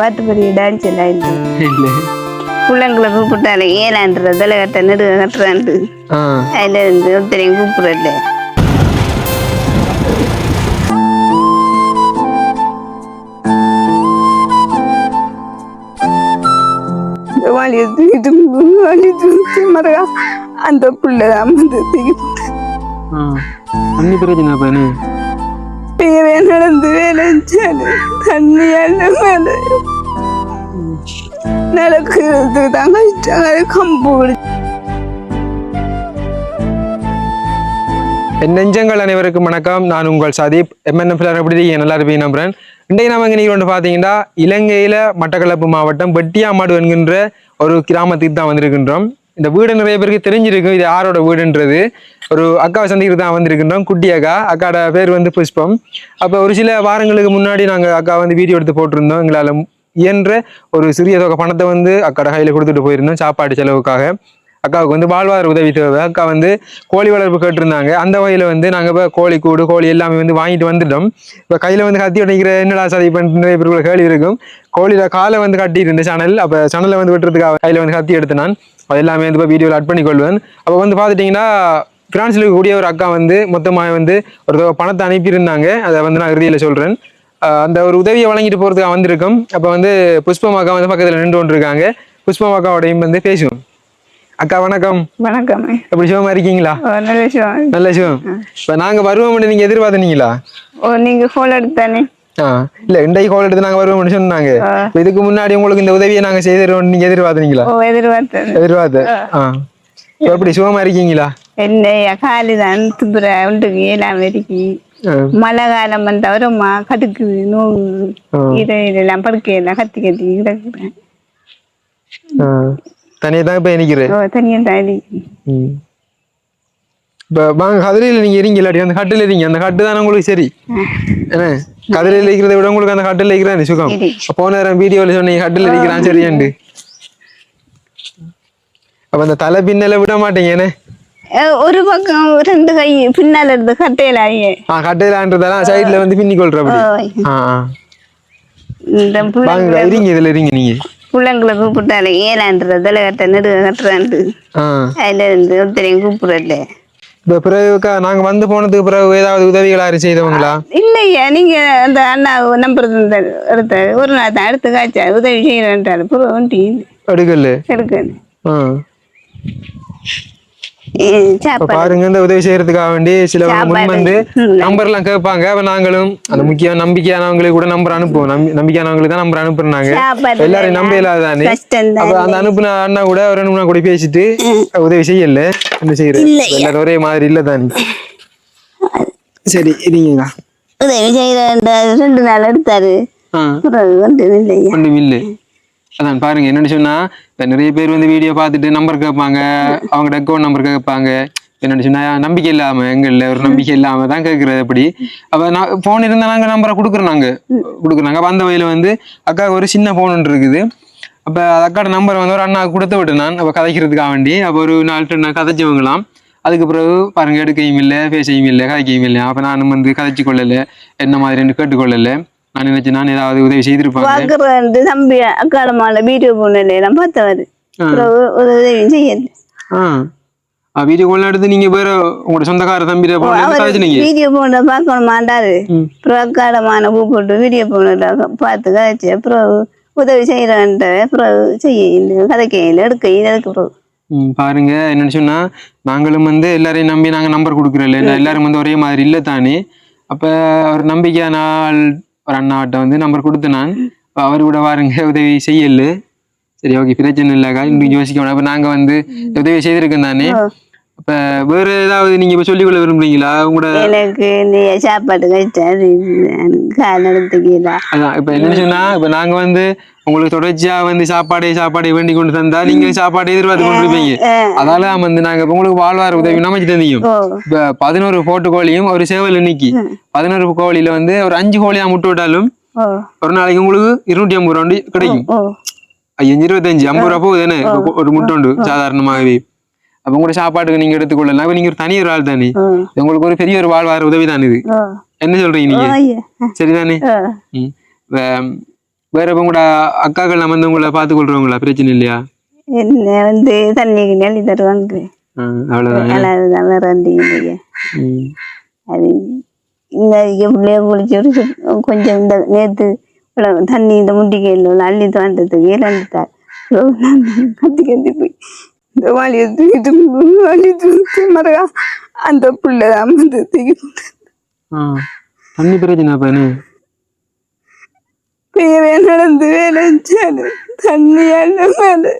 பாட்டு பெரிய டான்ஸ் எல்லாம் இல்லை. பிள்ளைங்களை கூப்பிட்டாலே ஏலான்றதுல கட்ட நெடுக கட்டுறாண்டு ஆ. அதுல இருந்து ஒருத்தரையும் கூப்பிடல அந்த பிள்ளை வந்து தூக்கிட்டு தண்ணி பிரச்சனை பண்ணு நடந்து வேலை செஞ்சாரு தண்ணி எல்லாம் மேலே. நடக்கிறதுக்கு தான் கஷ்டம். அது கம்பு என் நெஞ்சங்கள் அனைவருக்கும் வணக்கம். நான் உங்கள் சதீப். எம்என்எஃப்ல பிள்ளை எப்படி இருக்கீங்க நல்லா இருப்பீங்க நம்புறேன். இன்றைக்கு நம்ம இங்கே வந்து பார்த்தீங்கன்னா இலங்கையில் மட்டக்களப்பு மாவட்டம் வெட்டியாமாடு என்கின்ற ஒரு கிராமத்துக்கு தான் வந்திருக்கின்றோம். இந்த வீடு நிறைய பேருக்கு தெரிஞ்சிருக்கும். இது யாரோட வீடுன்றது. ஒரு அக்காவை சந்திக்கிறது தான் வந்திருக்கின்றோம் குட்டி அக்கா. அக்காட பேர் வந்து புஷ்பம். அப்போ ஒரு சில வாரங்களுக்கு முன்னாடி நாங்கள் அக்கா வந்து வீடியோ எடுத்து போட்டிருந்தோம். எங்களால் இயன்ற ஒரு சிறிய தொகை பணத்தை வந்து அக்காட கையில் கொடுத்துட்டு போயிருந்தோம் சாப்பாடு செலவுக்காக. அக்காவுக்கு வந்து வாழ்வாதார உதவி தேவை. அக்கா வந்து கோழி வளர்ப்பு கேட்டிருந்தாங்க. அந்த வகையில் வந்து நாங்கள் இப்போ கோழி கூடு கோழி எல்லாமே வந்து வாங்கிட்டு வந்துட்டோம். இப்போ கையில் வந்து கத்தி உடைக்கிற என்னடா சதி பண்ணுற நிறைய கேள்வி இருக்கும். கோழியில காலை வந்து கட்டிட்டு இருந்த சேனல் அப்போ சேனலை வந்து வெட்டுறதுக்காக கையில் வந்து கத்தி எடுத்து நான் அது எல்லாமே வந்து இப்போ வீடியோவில் ஆட் பண்ணி கொள்வேன் அப்போ வந்து பார்த்துட்டிங்கன்னா பிரான்ஸில் இருக்கக்கூடிய ஒரு அக்கா வந்து மொத்தமாக வந்து ஒரு பணத்தை அனுப்பியிருந்தாங்க. அதை வந்து நான் இறுதியில் சொல்கிறேன் அந்த ஒரு உதவியை வழங்கிட்டு போகிறதுக்காக வந்திருக்கோம். அப்போ வந்து புஷ்பம் அக்கா வந்து பக்கத்தில் நின்று கொண்டு இருக்காங்க புஷ்பம் அக்காவோடையும் வந்து பேசுவோம். அக்கா வணக்கம். வணக்கம். எப்படி சிவமா இருக்கீங்களா? நல்ல விஷயம் நல்ல சிவம். இப்ப நாங்க வருவோம்னு நீங்க எதிர்பார்த்தனீங்களா? ஓ நீங்க ஃபோன் எடுத்தானே. இல்ல இன்றைக்கு கால் எடுத்து நாங்க வருவோம்னு சொன்னாங்க. இதுக்கு முன்னாடி உங்களுக்கு இந்த உதவியை நாங்க செய்திருவோம் நீங்க எதிர்பார்த்தீங்களா? எதிர்பார்த்தேன் எதிர்பார்த்த ஆ. இப்ப எப்படி சுகமா இருக்கீங்களா? என்ன காலி தான். துப்புற உண்டுக்கு வரைக்கு ஆ. மழை காலம் வந்தா வருமா கடுக்குது நோவு. இதை இதெல்லாம் படுக்கையெல்லாம் கத்தி கத்தி கிடக்குறேன். தனியா தான் இப்ப நிக்கிறேன் தாடி ம். இப்ப வாங்க கதிரையில நீங்க இருங்க இல்லாட்டி அந்த கட்டில இருங்க. அந்த கட்டு தானே உங்களுக்கு சரி. என்ன? கதிரையில இருக்கிறத விட உங்களுக்கு அந்த கட்டில இருக்கிறான் சுகம். போன நேரம் வீடியோல சொன்னீங்க கட்டில இருக்கிறான் சரியாண்டு அப்ப அந்த தலை பின்னல விட மாட்டீங்க என்ன? ஒரு பக்கம் ரெண்டு கை பின்னால இருந்து கட்டையில ஆ கட்டையிலான்றதெல்லாம் சைடுல வந்து பின்னி கொள்றபடி ஓய். ஆ. இந்த வாங்க இருங்க இதுல இருங்க நீங்க. பிள்ளைங்களை கூப்பிட்டாலே ஏழான்றதுல கட்ட நெடுக கட்டுறாண்டு. ஆ. அதுல இருந்து ஒருத்தரையும் கூப்பிடல இப்ப பிறகுக்கா நாங்க வந்து போனதுக்கு பிறகு ஏதாவது உதவிகள் யாரும் செய்தவங்களா? இல்லையா நீங்க அந்த அண்ணா நம்பர் எடுத்த ஒரு நாள் தான் எடுத்து காய்ச்சா உதவி செய்யறேன்ட்டாரு புறம் ஒண்டி எடுக்கல. எடுக்க ஆ. பாருங்க இந்த உதவி செய்யறதுக்காக வேண்டி சில முன். வந்து. நம்பர் எல்லாம் கேட்பாங்க. அப்ப நாங்களும் அந்த முக்கிய நம்பிக்கையானவங்களுக்கு கூட நம்பர் அனுப்புவோம். நம்பி- நம்பிக்கையானவங்களுக்கு தான் நம்பர் அனுப்புறாங்க எல்லாரும் நம்ப இல்லாதானே அப்ப அந்த அனுப்புன அண்ணா கூட ஒரு ரெண்டு கூட பேசிட்டு உதவி செய்யல. என்ன செய்யறது? எல்லாரும் ஒரே மாதிரி இல்ல தானே சரி இருங்க உதவி செய்யறேன் ரெண்டு நாள் எடுத்தாரு. ஒன்றும் இல்லை. அதான் பாருங்க என்னன்னு சொன்னா இப்போ நிறைய பேர் வந்து வீடியோ பார்த்துட்டு நம்பர் கேட்பாங்க. அவங்க அக்கௌண்ட் நம்பர் கேட்பாங்க. என்னன்னு சொன்னா நம்பிக்கை இல்லாம எங்கள்ல ஒரு நம்பிக்கை இல்லாம தான் கேட்கறது அப்படி. அப்ப நான் போன் இருந்தா நாங்க நம்பரை கொடுக்குறோம் நாங்க. கொடுக்குறாங்க அப்ப அந்த வகையில வந்து அக்காவுக்கு ஒரு சின்ன போன் இருக்குது. அப்ப அது அக்காட நம்பர் வந்து ஒரு அண்ணா கொடுத்து விட்டு நான் அப்ப கதைக்கிறதுக்காக வேண்டி அப்ப ஒரு நாள் நான் கதைச்சவங்களாம். அதுக்கு பிறகு பாருங்க எடுக்கையும் இல்லை பேசையும் இல்லை கதைக்கையும் இல்லை. அப்ப நானும் வந்து கதைச்சு கொள்ளல. என்ன மாதிரின்னு கேட்டுக்கொள்ளல. நான் நினைச்சு நான் ஏதாவது உதவி செய்திருப்பாங்க பாக்குறது தம்பி அக்காலமான வீடியோ போனல எல்லாம் பார்த்தவர். உதவி செய்யல. வீடியோ கால் எடுத்து நீங்க வேற உங்களோட சொந்தக்கார தம்பி வீடியோ போன பார்க்கணுமாண்டாரு ம். அப்புறம் அக்காலமான கூப்பிட்டு வீடியோ போன பார்த்து கதைச்சு அப்புறம் உதவி செய்யறேன்ட்ட அப்புறம் செய்ய கதைக்கையில் எடுக்கையில் அதுக்கு பிறகு ம், பாருங்க என்னன்னு சொன்னா நாங்களும் வந்து எல்லாரையும் நம்பி நாங்க நம்பர் கொடுக்குறோம்ல எல்லாரும் வந்து ஒரே மாதிரி இல்லை தானே. அப்ப ஒரு நம்பிக்கையான ஆள் ஒரு அண்ணாட்ட வந்து நம்பர் கொடுத்து நான். அவரு கூட பாருங்க உதவி செய்யல சரி ஓகே பிரச்சனை இல்லைக்கா இன்னும் யோசிக்க வேணாம். அப்ப நாங்க வந்து உதவி செய்திருக்கோம் தானே? அப்ப வேற ஏதாவது நீங்க இப்ப சொல்லிக்கொள்ள விரும்புறீங்களா? உங்களோட எனக்கு இந்த சாப்பாடு நடத்துக்கிறா அதான் இப்ப என்ன சொன்னா இப்ப நாங்க வந்து உங்களுக்கு தொடர்ச்சியா வந்து சாப்பாடு சாப்பாடு வேண்டி கொண்டு தந்தா நீங்க சாப்பாடு எதிர்பார்த்து கொண்டு இருப்பீங்க அதால வந்து நாங்க இப்ப உங்களுக்கு வாழ்வார உதவி அமைச்சு தந்தீங்க. இப்ப பதினோரு போட்டு கோழியும் ஒரு சேவல் இன்னைக்கு. பதினோரு கோழியில வந்து ஒரு அஞ்சு கோழியா முட்டை விட்டாலும் ஒரு நாளைக்கு உங்களுக்கு இருநூற்றி ஐம்பது ரூபா வந்து கிடைக்கும் ஐயஞ்சு இருபத்தஞ்சு ஐம்பது ரூபா போகுது தானே ஒரு முட்டை உண்டு சாதாரணமாகவே. அப்ப உங்களோட சாப்பாட்டுக்கு நீங்க எடுத்துக்கொள்ளலாம். இப்ப நீங்க ஒரு தனி ஒரு ஆள் தானே. உங்களுக்கு ஒரு பெரிய ஒரு வாழ்வார உதவி தான் இது? என்ன சொல்றீங்க நீங்க? சரிதானே? வேற இப்ப உங்களோட அக்காக்கள் நம்ம வந்து உங்களை பார்த்து கொள்றவங்களா பிரச்சனை இல்லையா? என்ன வந்து தண்ணிக்கு நெல்லி தருவாங்க அவ்வளவுதான்? வேற. அது இந்த பிள்ளைய குளிச்சு கொஞ்சம் இந்த நேற்று இவ்வளவு தண்ணி இந்த முட்டிக்கையில் அள்ளி தோண்டத்துக்கு இறந்துட்டார் கத்தி கத்தி போய். இந்த வழி தூக்கி மறக்கா அந்த பிள்ளை வந்து தூக்கி. தண்ணி பிரச்சனை அப்ப என்ன பெரியவே நடந்து வேலை செஞ்சாரு தண்ணி மேலே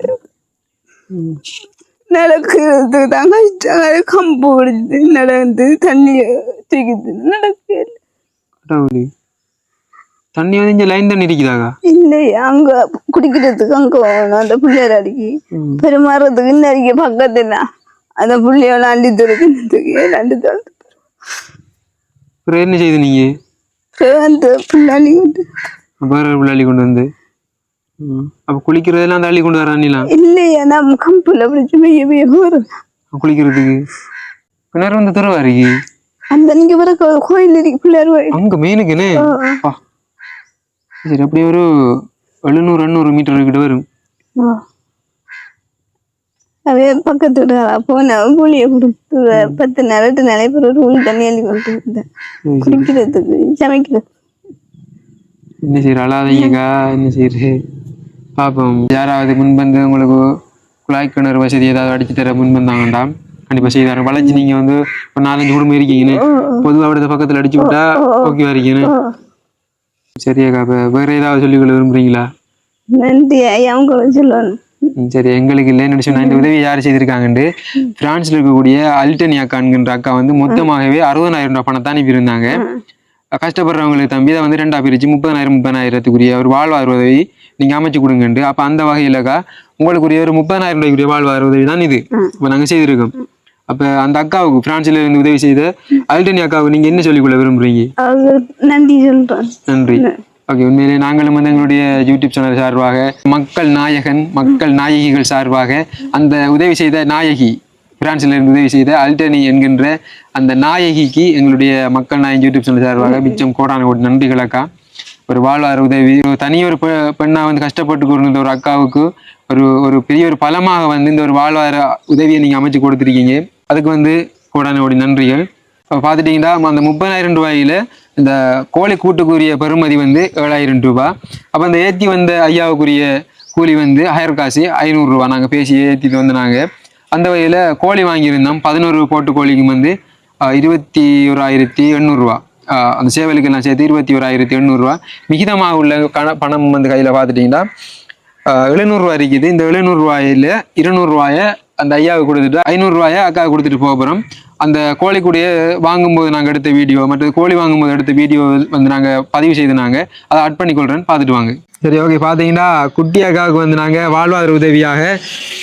நடக்கிறதுக்கு தான் கஷ்டம் அது கம்பு பிடிச்சி நடந்து தண்ணியை தூக்கிட்டு நடக்க கடவுளே. தண்ணி வந்து இங்க லைன் தண்ணி இருக்குதாக்கா இல்லை அங்க குடிக்கிறதுக்கு அங்க போகணும் அந்த பிள்ளையார் அடிக்கி. பெருமாறதுக்கு இன்னும் அடிக்க பக்கத்துல அந்த பிள்ளையோட அள்ளி அள்ளி துறது அப்புறம் என்ன செய்து நீங்க? அந்த பிள்ளாடி விட்டு வேற விளையாடி கொண்டு வந்து. அப்ப குளிக்கிறதெல்லாம் அந்த அள்ளி கொண்டு வரானிலாம் இல்லையா நம்ம கம்புல பிடிச்சி மெய்ய வரும் குளிக்கிறதுக்கு? கிணறு வந்து இருக்கு அந்த நீங்க வர கோ- கோயில் இருக்கு பிள்ளையார் அங்க மெயினுக்குன்னு சரி அப்படியே ஒரு எழுநூறு எண்ணூறு மீட்டர் கிட்ட வரும். அப்படியே பக்கத்து வீட்டுக்காரா போன கூலியை கொடுத்து பத்து நாள் எட்டு நாளே பிறகு கூலி தண்ணி அள்ளி கொண்டு வந்தேன். குடிக்கிறதுக்கு சமைக்கிறது என்ன செய்யற அழாதீங்கக்கா என்ன செய்யறது பாப்போம். யாராவது முன்வந்து உங்களுக்கு குழாய் கிணறு வசதி ஏதாவது அடிச்சு தர முன்வந்தாங்கண்டா? கண்டிப்பா செய்தாரு. வளைச்சு நீங்க வந்து ஒரு நாலஞ்சு குடும்பம் இருக்கீங்கன்னு பொதுவா விடுத பக்கத்துல அடிச்சு விட்டா ஓகே இருக்கீங்கன்னு? சரியாக்கா இப்ப வேற ஏதாவது சொல்லிக்கொள்ள விரும்புறீங்களா? நன்றி ஐயா அவங்க சொல்லணும். சரி எங்களுக்கு இல்லைன்னு சொன்னா இந்த உதவி யார் செய்திருக்காங்கன்னு பிரான்ஸ்ல இருக்கக்கூடிய அல்டனி அக்கான்கின்ற அக்கா வந்து மொத்தமாகவே அறுபதாயிரம் ரூபாய் பணத்தை அனுப்பியிருந்தாங்க. கஷ்டப்படுறவங்களுக்கு தம்பி இதை வந்து ரெண்டா பிரிச்சு முப்பதாயிரம் முப்பதாயிரத்துக்குரிய ஒரு வாழ்வாதார உதவி நீங்க அமைச்சு கொடுங்கன்ட்டு அப்ப அந்த வகையிலக்கா உங்களுக்குரிய ஒரு முப்பதாயிரம் ரூபாய்க்குரிய வாழ்வாதார உதவி தான் இது இப்ப நாங்க செய்திருக்கோம். அப்ப அந்த அக்காவுக்கு பிரான்ஸ்ல இருந்து உதவி செய்த அல்டனி அக்காவுக்கு நீங்க என்ன சொல்லிக்கொள்ள விரும்புறீங்க? அவங்க நன்றி சொல்றேன். நன்றி. ஓகே உண்மையிலே நாங்களும் வந்து எங்களுடைய யூடியூப் சேனல் சார்பாக மக்கள் நாயகன் மக்கள் நாயகிகள் சார்பாக அந்த உதவி செய்த நாயகி பிரான்சில் இருந்து உதவி செய்த அல்டனி என்கின்ற அந்த நாயகிக்கு எங்களுடைய மக்கள் நாயகி யூடியூப் சேனல் சார்பாக மிச்சம் கோடான கோடி நன்றிகளக்கா ஒரு வாழ்வாதார உதவி ஒரு தனி ஒரு பெ- பெண்ணா வந்து கஷ்டப்பட்டு கொண்டிருந்த ஒரு அக்காவுக்கு ஒரு ஒரு பெரிய ஒரு பலமாக வந்து இந்த ஒரு வாழ்வாதார உதவியை நீங்க அமைச்சு கொடுத்துருக்கீங்க. அதுக்கு வந்து கோடானோடி நன்றிகள். இப்போ பார்த்துட்டிங்கன்னா அந்த முப்பதாயிரம் ரூபாயில இந்த கோழி கூட்டுக்குரிய பெறுமதி வந்து ஏழாயிரம் ரூபாய் அப்போ அந்த ஏற்றி வந்த ஐயாவுக்குரிய கூலி வந்து ஆயிரம் காசு ஐநூறுரூவா நாங்கள் பேசி ஏற்றிட்டு வந்து நாங்கள் அந்த வகையில் கோழி வாங்கியிருந்தோம். பதினோரு போட்டு கோழிக்கு வந்து இருபத்தி ஓராயிரத்தி எண்ணூறுரூவா அந்த சேவலுக்கெல்லாம் சேர்த்து இருபத்தி ஓராயிரத்தி எண்ணூறுரூவா மிகிதமாக உள்ள கண பணம் வந்து கையில் பார்த்துட்டிங்கன்னா எழுநூறுவா இருக்குது இந்த எழுநூறுவாயில் இருநூறுவாயை அந்த ஐயாவுக்கு கொடுத்துட்டு ஐநூறுரூவாயை அக்காவுக்கு கொடுத்துட்டு போக போகிறோம் அந்த கோழிக்குடிய வாங்கும்போது நாங்கள் எடுத்த வீடியோ மற்றது கோழி வாங்கும்போது எடுத்த வீடியோ வந்து நாங்கள் பதிவு செய்து நாங்கள் அதை ஆட் பண்ணிக்கொள்கிறேன் பார்த்துட்டு வாங்க. சரி ஓகே பார்த்தீங்கன்னா குட்டி அக்காவுக்கு வந்து நாங்கள் வாழ்வாதார உதவியாக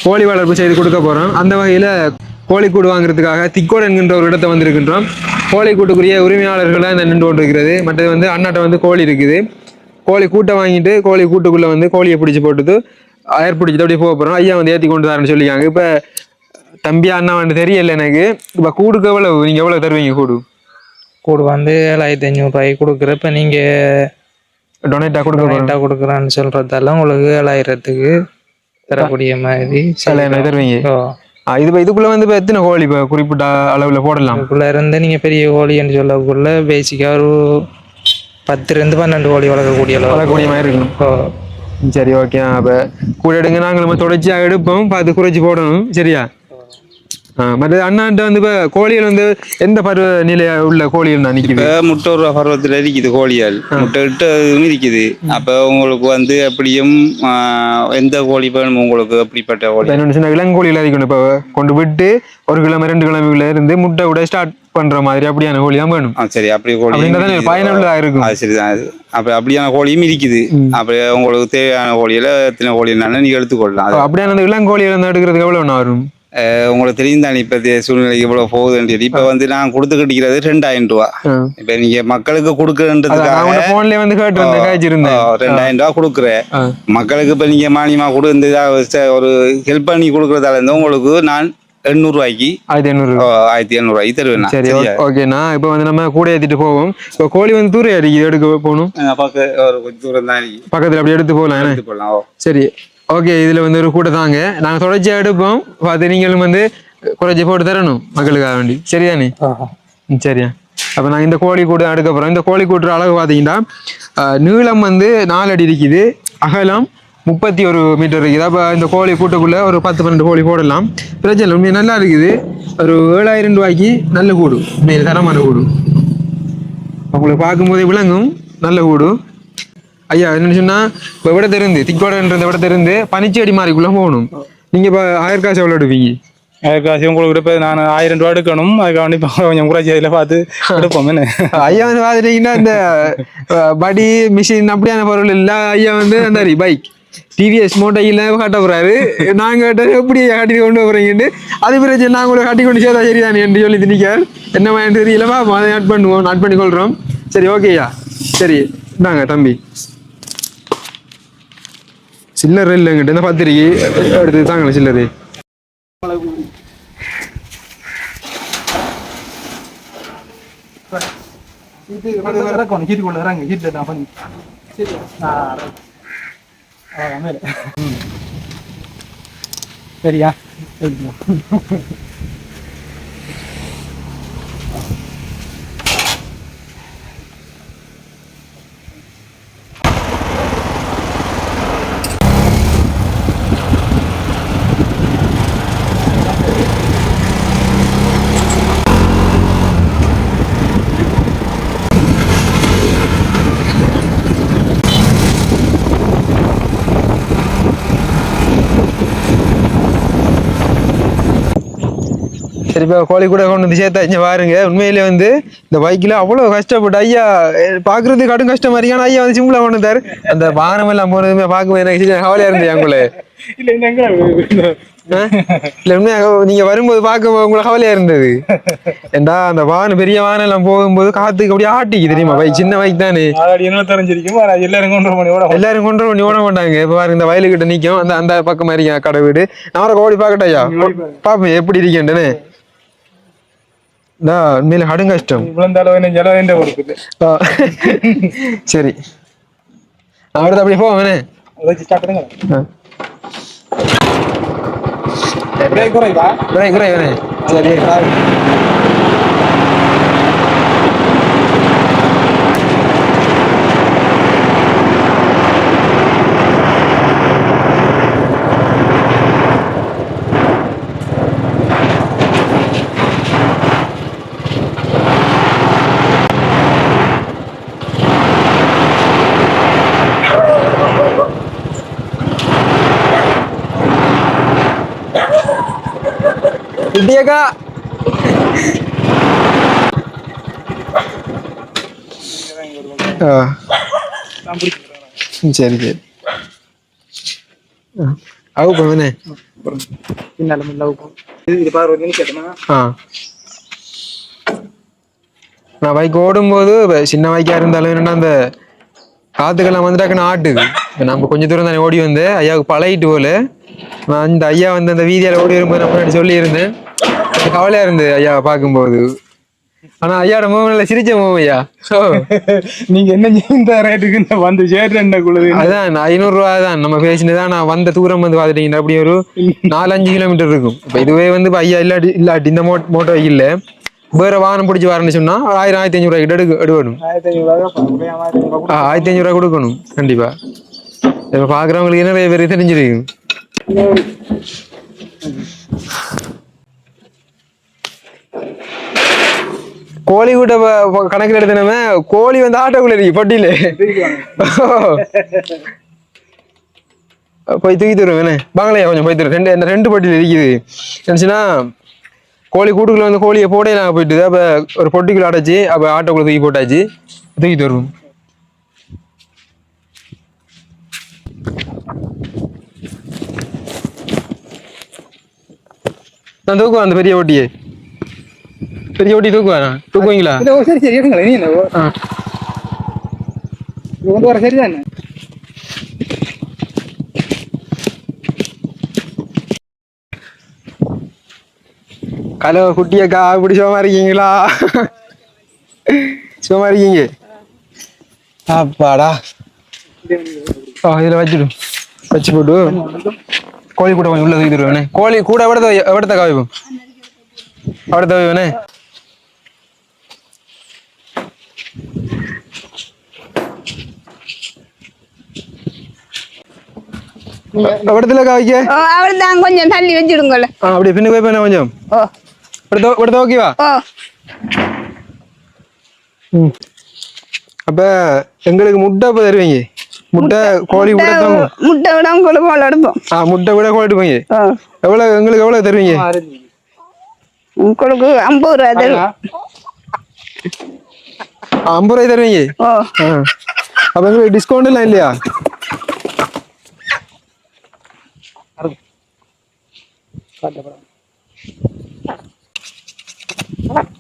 கோழி வளர்ப்பு செய்து கொடுக்க போகிறோம் அந்த வகையில் கோழிக்கூடு வாங்குறதுக்காக திக்கோடு என்கின்ற ஒரு இடத்தை வந்திருக்கின்றோம். கோழிக்கூட்டுக்குரிய உரிமையாளர்களாக இந்த நின்று கொண்டிருக்கிறது. மற்றது வந்து அண்ணாட்ட வந்து கோழி இருக்குது. கோழி கூட்டை வாங்கிட்டு கோழி கூட்டுக்குள்ளே வந்து கோழியை பிடிச்சி போட்டுட்டு அயர் பிடிச்சிட்டு அப்படியே போக போறோம். ஐயா வந்து ஏத்தி கொண்டு தரேன்னு சொல்லிக்காங்க இப்ப தம்பி அண்ணா வந்து தெரியல எனக்கு. இப்ப கூடுக்கு எவ்வளவு? நீங்க எவ்வளவு தருவீங்க கூடு? கூடு வந்து ஏழாயிரத்தி ஐநூறுரூவாய்க்கு கொடுக்குற இப்போ நீங்கள் டொனேட்டா கொடுக்க டொனேட்டாக கொடுக்குறேன்னு சொல்கிறதால உங்களுக்கு ஏழாயிரத்துக்கு தரக்கூடிய மாதிரி ஏழாயிரம் தருவீங்க? ஓ. இது இதுக்குள்ள வந்து இப்ப எத்தனை கோழி இப்ப குறிப்பிட்ட அளவுல போடலாம்? அதுக்குள்ளே இருந்து நீங்கள் பெரிய கோழின்னு சொல்லக்குள்ள பேசிக்காக ஒரு பத்துலேருந்து பன்னெண்டு கோழி வளர்க்கக்கூடிய அளவு வளரக்கூடிய மாதிரி இருக்கணும். ஓ. சரி ஓகே அப்ப கூட எடுங்க நாங்கள் நம்ம தொடர்ச்சியா எடுப்போம். பார்த்து குறைச்சி போடணும். சரியா? ஆ, மற்றது அண்ணாட்ட வந்து இப்ப கோழிகள் வந்து எந்த பருவ நிலைய உள்ள கோழிகள் நான் முட்டை ஒரு பருவத்தில் இருக்குது கோழியால். முட்டை இட்டு இருக்குது அப்போ உங்களுக்கு வந்து எப்படியும் எந்த கோழி வேணும் உங்களுக்கு அப்படிப்பட்ட கோழி. என்ன சின்ன இளங்கோழிகள் அதிகம் இப்போ கொண்டு விட்டு ஒரு கிழமை ரெண்டு கிழமைக்குள்ள இருந்து முட்டை விட ஸ்டார்ட் பண்ற மாதிரி அப்படியான கோழி தான் வேணும் சரி அப்படி கோழி பயனுள்ளதா இருக்கும். அது சரிதான் அப்போ அப்படியான கோழியும் இருக்குது அப்படி உங்களுக்கு தேவையான கோழியில எத்தனை கோழினாலும் நீங்க எடுத்துக்கொள்ளலாம். அப்படியான அந்த இளங்கோழிகள் வந்து எடுக்கிறதுக்கு எவ்வளவு வரும் உங்களுக்கு தெரியும் தானே இப்போ சூழ்நிலை இவ்வளவு போகுதுன்னு சொல்லி. இப்போ வந்து நான் கொடுத்துக்கிட்டிருக்கிறது ரெண்டாயிரம் ரூபா. இப்போ நீங்க மக்களுக்கு கொடுக்குறன்றதுக்காக போன்லயே வந்து கேட்டிருந்தேன் ரெண்டாயிரம் ரூபா கொடுக்குறேன். மக்களுக்கு இப்போ நீங்கள் மானியமாக கொடு இந்த ஒரு ஹெல்ப் பண்ணி கொடுக்குறதால இருந்து உங்களுக்கு நான் எண்ணூறு ரூபாய்க்கு ஆயிரத்தி ஐநூறு ஓ, ஆயிரத்தி எழுநூறு ரூபாய்க்கு தருவேன். சரி ஓகேண்ணா. இப்போ வந்து நம்ம கூட ஏற்றிட்டு போவோம். இப்போ கோழி வந்து தூரம் அடிக்குது எடுக்க போகணும். ஆ, பக்க ஒரு கொஞ்சம் தூரம் தான் இருக்கு. பக்கத்தில் அப்படி எடுத்து போகலாம் ஓ. சரி. ஓகே இதில் வந்து ஒரு கூட தாங்க. நாங்கள் தொடர்ச்சியாக எடுப்போம். பார்த்து நீங்களும் வந்து குறைச்சி போட்டு தரணும் மக்களுக்காக வேண்டி. சரிதானே? சரியா. அப்போ நான் இந்த கோழி கூடு எடுக்க போகிறோம் இந்த கோழி கூட்டுற அளவு பார்த்தீங்கன்னா அஹ், நீளம் வந்து நாலு அடி இருக்குது. அகலம் முப்பத்தி ஒரு மீட்டர் இருக்குது. அப்போ இந்த கோழி கூட்டுக்குள்ளே ஒரு பத்து பன்னெண்டு கோழி போடலாம். பிரச்சனை இல்லை. உண்மையாக நல்லா இருக்குது. ஒரு ஏழாயிரம் ரூபாய்க்கு நல்ல கூடு. உண்மையில் தரமான கூடு. உங்களுக்கு பார்க்கும்போதே விளங்கும். நல்ல கூடு. ஐயா என்னன்னு சொன்னா இப்போ விடத்திருந்து திக்கோடன்ற விடத்திருந்து பனிச்செடி மாறிக்குள்ள போகணும். நீங்க இப்போ ஆயிரம் காசு எவ்வளோ எடுப்பீங்க? காசு உங்களுக்கு இப்போ நான் ஆயிரம் ரூபா எடுக்கணும். அதுக்காண்டி இப்போ கொஞ்சம் குறைச்சி அதில் பார்த்து எடுப்போம். என்ன? ஐயா வந்து பார்த்துட்டீங்கன்னா இந்த படி மிஷின் அப்படியான பொருள் இல்லை. ஐயா வந்து அந்த பைக் டிவிஎஸ் மோட்டையில் காட்ட போறாரு நாங்க எப்படி காட்டி கொண்டு போறீங்கன்னு அது பிறகு நாங்க கூட காட்டி கொண்டு சேர்த்தா சரிதான் என்று சொல்லி திணிக்கார் என்ன மாதிரி தெரியலவா அதை ஆட் பண்ணுவோம் ஆட் பண்ணி கொள்றோம் சரி ஓகேயா சரி இந்தாங்க தம்பி சில்லர் இல்லைங்கிட்ட இந்த பார்த்துருக்கி எடுத்து தாங்களே சில்லறை இது இறக்கணும் கீட்டுக்குள்ள இறங்க கீட்டு நான் பண்ணி சரி மேலே சரியா சரி இப்போ கோழி கூட கொண்டு வந்து சேர்த்தா இங்க பாருங்க உண்மையிலே வந்து இந்த பைக்கில் அவ்வளோ கஷ்டப்பட்டு ஐயா பார்க்கறதுக்கு கடும் கஷ்டம் மாதிரி ஆனால் ஐயா வந்து சிம்பிளாக கொண்டு வந்தார். அந்த வாகனம் எல்லாம் போனதுமே பார்க்கும்போது எனக்கு கவலையாக இருந்தது எங்களே இல்லை நீங்க வரும்போது பார்க்க உங்களுக்கு கவலையா இருந்தது. ஏண்டா அந்த வாகனம் பெரிய வாகனம் எல்லாம் போகும்போது காத்துக்கு அப்படியே ஆட்டிக்கு தெரியுமா? பைக் சின்ன பைக் தானே. எல்லாரும் கொண்டு எல்லாரும் கொண்டு பண்ணி ஓட மாட்டாங்க. இப்ப பாருங்க இந்த வயலுக்கிட்ட நிக்கும். அந்த அந்த பக்கம் மாதிரி கடை வீடு. நான் கோடி பார்க்கட்டையா பாப்பேன் எப்படி இருக்கேன்ட்டுன்னு. இந்தா, உண்மையில கடும் கஷ்டம் விழுந்தாலும் என்ன ஜலம் என்ன கொடுக்குது ஆ. சரி அடுத்து அப்படியே போவேனே அதை வச்சு ஸ்டார்ட் பண்ணுங்க ஆ. பிரேக் குறைவா குறை குறை வேணே சரி பிடிக்கிறேன் சரி சரி அவு போவேனே பின்னால முன்ன இது இது பாரு ஒரு நிமிஷம் ஆ நான் பைக் ஓடும்போது சின்ன பைக்கா இருந்தாலும் என்னன்னா அந்த காத்துக்கெல்லாம் வந்து டக்குன்னு ஆட்டுது இப்ப நம்ம கொஞ்ச தூரம் தானே ஓடி வந்தேன் ஐயாவுக்கு பழகிட்டு போல நான் இந்த ஐயா வந்து அந்த வீதியால ஓடி வரும்போது முன்னாடி சொல்லியிருந்தேன் கவலையா இருந்தது ஐயாவை பார்க்கும்போது. ஆனா ஐயாவோட முகம் சிரிச்ச முகம் ஐயா. நீங்க என்ன இந்த ரேட்டுக்கு வந்து சேர்ற என்ன குழுது அதான் ஐநூறு ரூபா தான். நம்ம பேசினதான் நான் வந்த தூரம் வந்து பார்த்துட்டீங்கன்னா அப்படி ஒரு நாலஞ்சு கிலோமீட்டர் இருக்கும். இப்போ இதுவே வந்து ஐயா இல்லாட்டி இல்லாட்டி இந்த மோட் மோட்டோ வெஹிக்கிள் வேற வாகனம் பிடிச்சி வரேன்னு சொன்னா ஆயிரம் ஆயிரத்தி அஞ்சூறு ரூபாய் எடுக்க எடுக்கணும். ஆயிரத்தி ஐநூறு ரூபாய் கொடுக்கணும். கண்டிப்பா. இப்போ பார்க்குறவங்களுக்கு நிறைய பேர் தெரிஞ்சிருக்கும் கோழி கூட கணக்கில் எடுத்தனமே கோழி வந்து ஆட்டோக்குள்ள இருக்கு பொட்டியில. போய் தூக்கி தருவேன் வேணே வாங்கலையா கொஞ்சம் போய் தருவேன் ரெண்டு இந்த ரெண்டு பட்டியில் இருக்குது. என்னச்சுன்னா கோழி கூட்டுக்குள்ள வந்து கோழியை போடையில போயிட்டு அப்போ ஒரு பொட்டிக்குள்ள அடைச்சி அப்போ ஆட்டோக்குள்ள தூக்கி போட்டாச்சு. தூக்கி தருவோம் நான் தூக்குவேன் அந்த பெரிய ஓட்டியை. பெரிய ஓட்டி தூக்குவேன்? தூக்குவீங்களா? சரி சரி எடுங்களேன் நீ இது கொண்டு வர சரிதானே ஹலோ குட்டியக்கா இப்படி சுகமா இருக்கீங்களா? சுகமா இருக்கீங்க? அப்பாடா. இதில் வச்சிடும். வச்சு போட்டு. கோழி கூட கொஞ்சம் உள்ள தூக்கிடுவேண்ணே கோழி கூட எவ்வளோ எவ்வளோ காவிப்போம்? அவ்வளோ தவிவேண்ணே எவ்வளோத்துல காவிக்க ஓ அவர் தான் கொஞ்சம் தள்ளி வச்சிடுங்கள ஆ அப்படியே பின்னுக்கு போய் பண்ண கொஞ்சம் இவ்வளோ இவ்வளோ ஓகேவா ம் அப்ப எங்களுக்கு முட்டை இப்போ தருவீங்க முட்டை கோழி கூட முட்டை விட எடுப்போம் ஆ முட்டை கோழி எடுப்பீங்க ஓ எவ்வளோ எங்களுக்கு எவ்வளோ தருவீங்க உங்களுக்கு ஐம்பது ரூபா தரும் ஆ, ஐம்பது ரூபாய் தருவீங்க ஓ ஆ அப்போ எங்களுக்கு டிஸ்கவுண்ட் எல்லாம் இல்லையா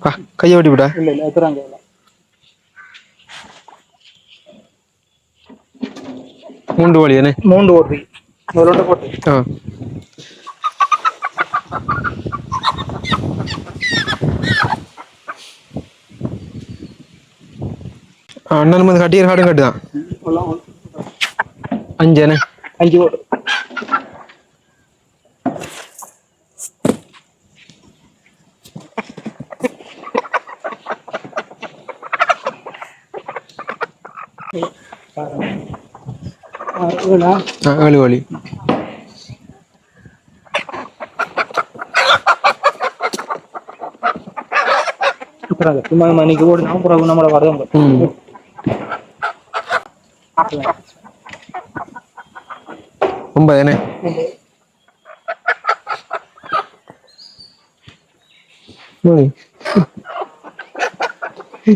ஆ, கையை வெட்டி விடா இல்ல இல்ல எத்துறாங்க மூன்று கோழி தானே மூன்று ஓட்டு ஒரு போட்டு ஆ ஆ, அண்ணன் வந்து கட்டியர் காடும் கட்டுதான் அஞ்சுண்ணே அஞ்சு ஓட்டு ஆ, ஏழு கோழி కూర్చోరాదు మన మనకి కూడా నా కూడా ఉన్న కూడా వరదం ഒമ്പതിന്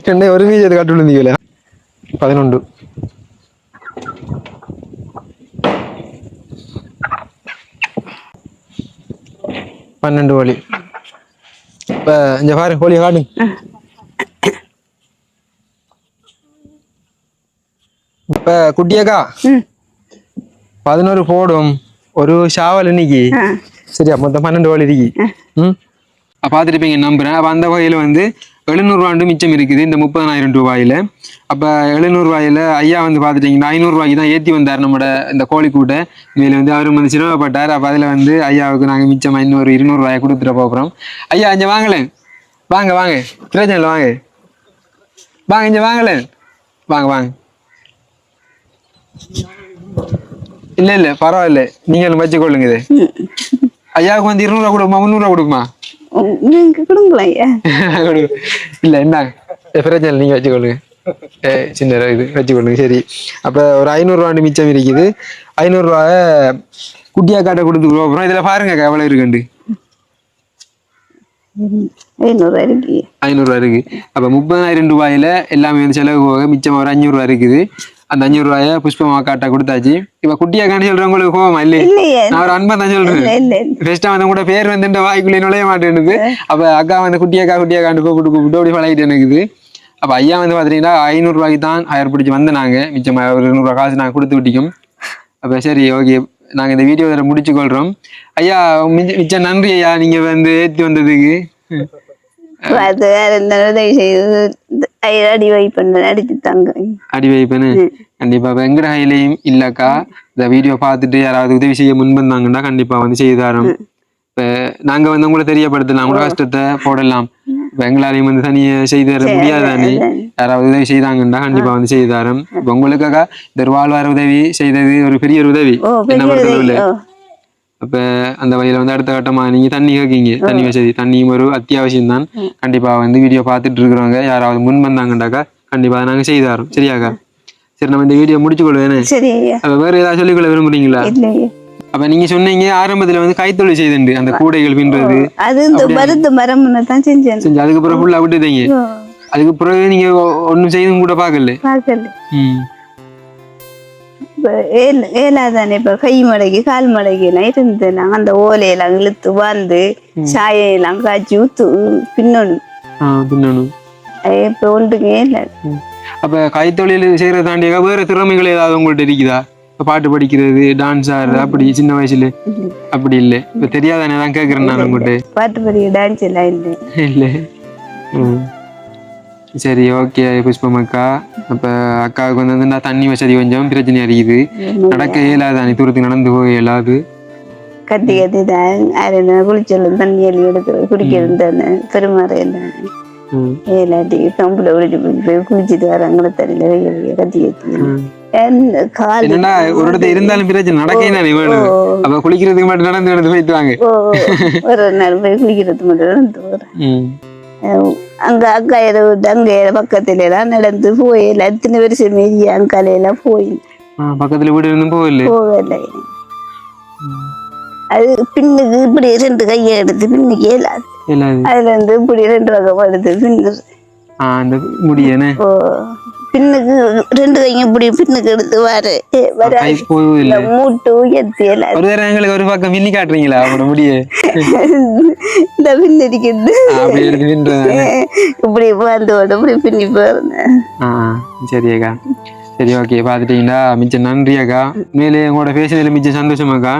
ചെണ്ട ഒരുമിച്ച് ചെയ്ത് കാട്ടുള്ളൂ നീക്കല പതിനുണ്ട് പന്ത്രണ്ട് കോളി ജഫാർ കോളി കാട്ടും ம் பதினோரு போடும் ஒரு ஷாவல் இன்னைக்கு சரியா மொத்தம் பன்னெண்டு கோழி இருக்கு ம் பார்த்துருப்பீங்க நம்புறேன் அப்போ அந்த வகையில் வந்து எழுநூறுவாண்டு மிச்சம் இருக்குது இந்த முப்பதனாயிரம் ரூபாயில் அப்போ எழுநூறுவாயில் ஐயா வந்து பார்த்துட்டிங்கன்னா ஐநூறுரூவாய்க்கு தான் ஏற்றி வந்தார் நம்மளோட இந்த கோழிக்கூட்டை இதில் வந்து அவரும் வந்து சிரமப்பட்டார் அப்போ அதில் வந்து ஐயாவுக்கு நாங்கள் மிச்சம் ஐநூறு இருநூறுவாயை கொடுத்துட்டு போகிறோம் ஐயா இங்கே வாங்களேன் வாங்க வாங்க பிரச்சனை இல்லை வாங்க வாங்க இங்கே வாங்களேன் வாங்க வாங்க இல்லை இல்லை பரவாயில்ல. நீங்களும் வச்சுக்கொள்ளுங்க இது. ஐயாவுக்கு வந்து இருநூறுவா கொடுக்குமா முந்நூறுவா கொடுக்குமா? கொடுங்களா ஐயா. இல்ல என்ன? பிரச்சனை நீங்க வச்சுக்கொள்ளுங்க ஏ, சின்ன இது வச்சுக்கொள்ளுங்க சரி. அப்ப ஒரு ஐநூறுரூவாண்டு மிச்சம் இருக்குது. ஐநூறுரூவாய குட்டியா காட்ட கொடுத்துக்கிறோம். அப்புறம் இதுல பாருங்க எவ்வளவு இருக்குண்டு ஐநூறுரூவா இருக்கு. ஐநூறுரூவா இருக்கு. அப்ப முப்பதாயிரம் ரூபாயில எல்லாமே வந்து செலவு போக மிச்சம் ஒரு அஞ்சூறுரூவா இருக்குது. அந்த அஞ்சூறு ரூபாய புஷ்பமா காட்ட கொடுத்தாச்சு. இப்ப குட்டியா காண்டி சொல்றவங்களுக்கு கோவமா இல்லையே. நான் ஒரு அன்பா தான் சொல்றேன். ஃபர்ஸ்டா வந்து கூட பேர் வந்து வாய்க்குள்ளே நுழைய மாட்டேனுது அப்ப அக்கா வந்து குட்டியக்கா குட்டியக்காண்டு கூப்பிட்டு கூப்பிட்டு அப்படி பழகிட்டு எனக்குது அப்ப ஐயா வந்து பாத்தீங்கன்னா ஐநூறு ரூபாய்க்கு தான் ஹயர் பிடிச்சி வந்து நாங்க மிச்சம் ஒரு இருநூறுவா காசு நாங்க கொடுத்து விட்டிக்கும் அப்ப சரி ஓகே. நாங்க இந்த வீடியோ இதில் முடிச்சு கொள்றோம் ஐயா மிச்ச மிச்சம் நன்றி ஐயா நீங்க வந்து ஏற்றி வந்ததுக்கு. அது வேற உதவி செய்து ஐயா அடி வை பண்ண அடிச்சு தாங்க அடி வைப்பேன்னு கண்டிப்பா. இப்ப எங்கட கையிலையும் இல்லக்கா? இந்த வீடியோ பார்த்துட்டு யாராவது உதவி செய்ய முன் வந்தாங்கன்னா கண்டிப்பா வந்து செய்து தரோம். இப்ப நாங்க வந்து உங்களை தெரியப்படுத்தலாம். உங்களோட கஷ்டத்தை போடலாம். எங்களாலையும் வந்து தனியா செய்து தர முடியாதானே யாராவது உதவி செய்தாங்கன்னா கண்டிப்பா வந்து செய்து தரோம். இப்ப உங்களுக்காக இந்த வாழ்வார உதவி செய்தது ஒரு பெரிய ஒரு உதவி. என்ன பொறுத்தளவுல அப்ப அந்த வழியில வந்து அடுத்த கட்டமா நீங்க தண்ணி கேட்கீங்க தண்ணி வசதி. தண்ணியும் ஒரு அத்தியாவசியம் தான் கண்டிப்பா வந்து வீடியோ பார்த்துட்டு இருக்கிறவங்க யாராவது முன் வந்தாங்கண்டாக்கா கண்டிப்பா அதை நாங்க செய்து தரோம். சரியாக்கா? சரி நம்ம இந்த வீடியோ முடிச்சு கொள்வேனே. சரி அப்ப வேற ஏதாவது சொல்லிக்கொள்ள விரும்புறீங்களா? அப்ப நீங்க சொன்னீங்க ஆரம்பத்துல வந்து கைத்தொழில் செய்துண்டு அந்த கூடைகள் பின்றது அது இந்த மருந்து மரம்னு தான் செஞ்சேன். செஞ்சு அதுக்கப்புறம் ஃபுல்லா விட்டுட்டீங்க. அதுக்கு பிறகு நீங்க ஒண்ணும் செய்தும் கூட இப்ப ஏல ஏலாதானே இப்ப கை மடக்கி கால் மடக்கி எல்லாம் இருந்து நாங்க அந்த ஓலையெல்லாம் இழுத்து வாழ்ந்து சாயெல்லாம் காய்ச்சி ஊத்து பின்னணும். பின்னணும். இப்ப ஒன்றுங்க இல்லை. அப்ப கைத்தொழில் செய்யறத தாண்டியாக வேற திறமைகள் ஏதாவது உங்கள்ட்ட இருக்குதா? இப்ப பாட்டு படிக்கிறது டான்ஸ் ஆடுறது அப்படி சின்ன வயசுல அப்படி இல்லை. இப்ப தெரியாதானே தான் கேட்குறேன் நான் உங்கள்கிட்ட பாட்டு படிக்க டான்ஸ் எல்லாம் இல்லை. இல்லை. ம். சரி ஓகே புஷ்பமக்கா. அப்ப அக்காவுக்கு வந்து நான் தண்ணி வசதி கொஞ்சம் பிரச்சனையா இருக்குது நடக்க இயலாது அன்னைக்கு தூரத்துக்கு நடந்து போக இயலாது. கத்தி கத்தி தான். குளிச்சலும் தண்ணி அள்ளி எடுக்கிறது குடிக்கிறது தானே? பெருமாறையில் ம். ஏலாட்டி கம்பில் போய் குளிச்சுட்டு கத்தி ம். என்ன கால் என்னடா ஒரு இடத்துல இருந்தாலும் பிரச்சனை நடக்கே தானே வேணும் அப்ப குளிக்கிறதுக்கு மட்டும் நடந்து நடந்து போயிட்டு வாங்க ஒரு நாள் போய் குளிக்கிறது மட்டும் நடந்து. அஹ் அங்க அக்கா ஏதோ அங்க பக்கத்துல எல்லாம் நடந்து போயில எத்தனை வருஷம் மீறி அங்கால எல்லாம் போய் ஆ, பக்கத்துல வீடு இருந்தும் போகல போகலை அது பின்னுக்கு இப்படி ரெண்டு கையை எடுத்து பின்னுக்கு அதுல இருந்து இப்படி ரெண்டு ரகம் எடுத்து பின்னு ஆ அந்த முடியனே பின்னுக்கு ரெண்டு கையும் இப்படி பின்னுக்கு எடுத்து வாரு. மூட்டு உயர்த்தி ஒரு தடவை எங்களுக்கு ஒரு பக்கம் மின்னி காட்டுறீங்களா அவனோட முடிய? இந்த பின்னு நின்றது இப்படி வந்து இப்படி பின்னி போறேன் ஆ சரி அக்கா. சரி ஓகே பார்த்துட்டீங்களா? மிச்சம் நன்றி அக்கா. மேலே உங்களோட பேசுனதுல மிச்சம் சந்தோஷம் அக்கா?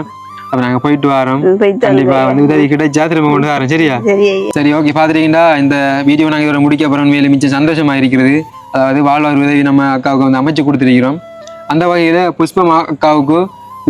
அப்ப நாங்க போயிட்டு வரோம். கண்டிப்பா வந்து உதவி கிடைச்சா திரும்ப கொண்டு வரோம் சரியா? சரி ஓகே பார்த்துட்டீங்களா இந்த வீடியோ நாங்கள் இதோட முடிக்க போகிறோம் மேலே மிச்சம் சந்தோஷமாக இருக்கிறது. அதாவது வாழ்வார் உதவி நம்ம அக்காவுக்கு வந்து அமைச்சு கொடுத்துருக்கிறோம். அந்த வகையில் புஷ்பம் அக்காவுக்கு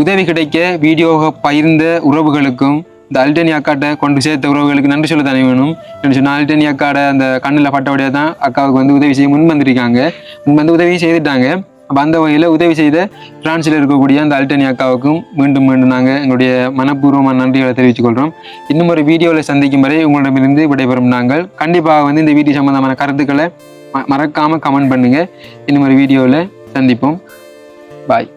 உதவி கிடைக்க வீடியோ பகிர்ந்த உறவுகளுக்கும் இந்த அல்டனி அக்காட்ட கொண்டு சேர்த்த உறவுகளுக்கு நன்றி சொல்ல தானே வேணும். என்று சொன்னால் அல்டனி அக்காட அந்த கண்ணில் பட்டபடியாக தான் அக்காவுக்கு வந்து உதவி செய்ய முன் வந்திருக்காங்க. முன் வந்து உதவியும் செய்துட்டாங்க. அப்போ அந்த வகையில் உதவி செய்த பிரான்ஸில் இருக்கக்கூடிய அந்த அல்டனி அக்காவுக்கும் மீண்டும் மீண்டும் நாங்கள் எங்களுடைய மனப்பூர்வமான நன்றிகளை தெரிவித்துக் கொள்கிறோம் இன்னும் ஒரு வீடியோவில் சந்திக்கும் வரை உங்களிடமிருந்து விடைபெறும் நாங்கள். கண்டிப்பாக வந்து இந்த வீடியோ சம்பந்தமான கருத்துக்களை ம- கமெண்ட் பண்ணுங்கள் இன்னும் ஒரு வீடியோவில் சந்திப்போம். பாய்